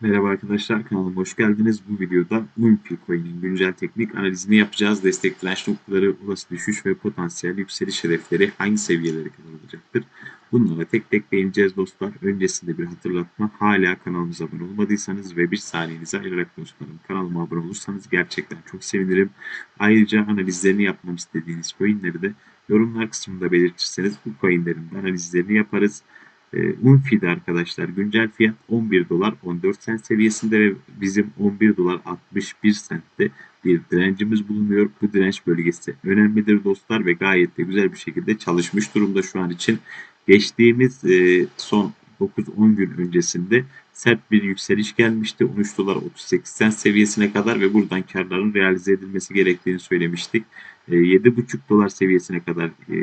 Merhaba arkadaşlar kanalıma hoş geldiniz. Bu videoda Mumpi Coin'in güncel teknik analizini yapacağız. Destek direnç noktaları, olası düşüş ve potansiyel yükseliş hedefleri hangi seviyelere kadar olacaktır? Bunlara tek tek değineceğiz dostlar. Öncesinde bir hatırlatma. Hala kanalımıza abone olmadıysanız ve bir saniyenizi ayırarak dostlarım kanalıma abone olursanız gerçekten çok sevinirim. Ayrıca analizlerini yapmam istediğiniz coinleri de yorumlar kısmında belirtirseniz bu coinlerin analizlerini yaparız. E, Unfi'de arkadaşlar güncel fiyat 11 dolar 14 sent seviyesinde ve bizim 11 dolar 61 sentte bir direncimiz bulunuyor. Bu direnç bölgesi önemlidir dostlar ve gayet de güzel bir şekilde çalışmış durumda şu an için. Geçtiğimiz e, son 9-10 gün öncesinde sert bir yükseliş gelmişti. 13 dolar 38 sent seviyesine kadar ve buradan karların realize edilmesi gerektiğini söylemiştik. E, 7,5 dolar seviyesine kadar e,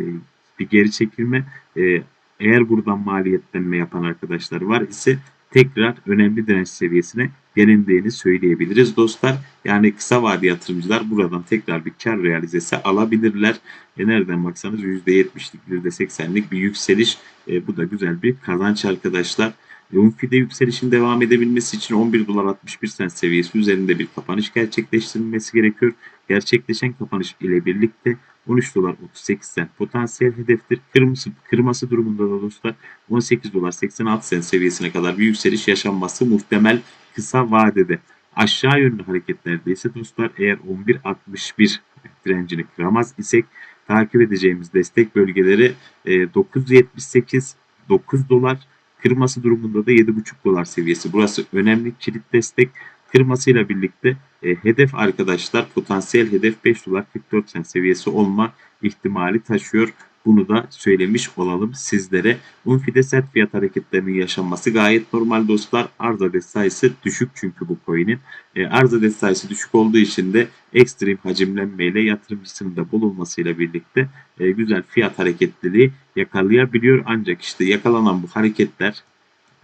bir geri çekilme e, eğer buradan maliyetlenme yapan arkadaşlar var ise tekrar önemli direnç seviyesine gelindiğini söyleyebiliriz dostlar. Yani kısa vade yatırımcılar buradan tekrar bir kar realizesi alabilirler. E nereden baksanız %70'lik %80'lik bir yükseliş. E, bu da güzel bir kazanç arkadaşlar. E, Unfi'de yükselişin devam edebilmesi için 11 dolar 61 sent seviyesi üzerinde bir kapanış gerçekleştirilmesi gerekiyor. Gerçekleşen kapanış ile birlikte 13 dolar 38 sent potansiyel hedeftir. Kırmızı, kırması durumunda da dostlar 18 dolar 86 sent seviyesine kadar bir yükseliş yaşanması muhtemel kısa vadede. Aşağı yönlü hareketlerde ise dostlar eğer 11.61 direncini kıramaz isek takip edeceğimiz destek bölgeleri 9.78 9 dolar kırması durumunda da 7.5 dolar seviyesi. Burası önemli kilit destek. Kırmasıyla birlikte e, hedef arkadaşlar potansiyel hedef 5 dolar 44 sent seviyesi olma ihtimali taşıyor. Bunu da söylemiş olalım sizlere. Unfi'de sert fiyat hareketlerinin yaşanması gayet normal dostlar. Arz adet sayısı düşük çünkü bu coin'in. E, arz adet sayısı düşük olduğu için de ekstrem hacimlenmeyle yatırımcısının da bulunmasıyla birlikte e, güzel fiyat hareketliliği yakalayabiliyor. Ancak işte yakalanan bu hareketler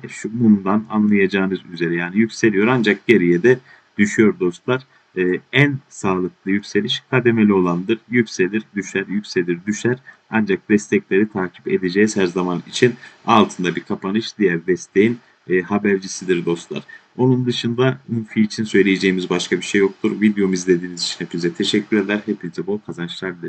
şu mumdan anlayacağınız üzere yani yükseliyor ancak geriye de düşüyor dostlar. Ee, en sağlıklı yükseliş kademeli olandır. Yükselir, düşer, yükselir, düşer. Ancak destekleri takip edeceğiz her zaman için. Altında bir kapanış diğer desteğin e, habercisidir dostlar. Onun dışında Unfi için söyleyeceğimiz başka bir şey yoktur. Videomu izlediğiniz için hepinize teşekkür eder. Hepinize bol kazançlar dilerim.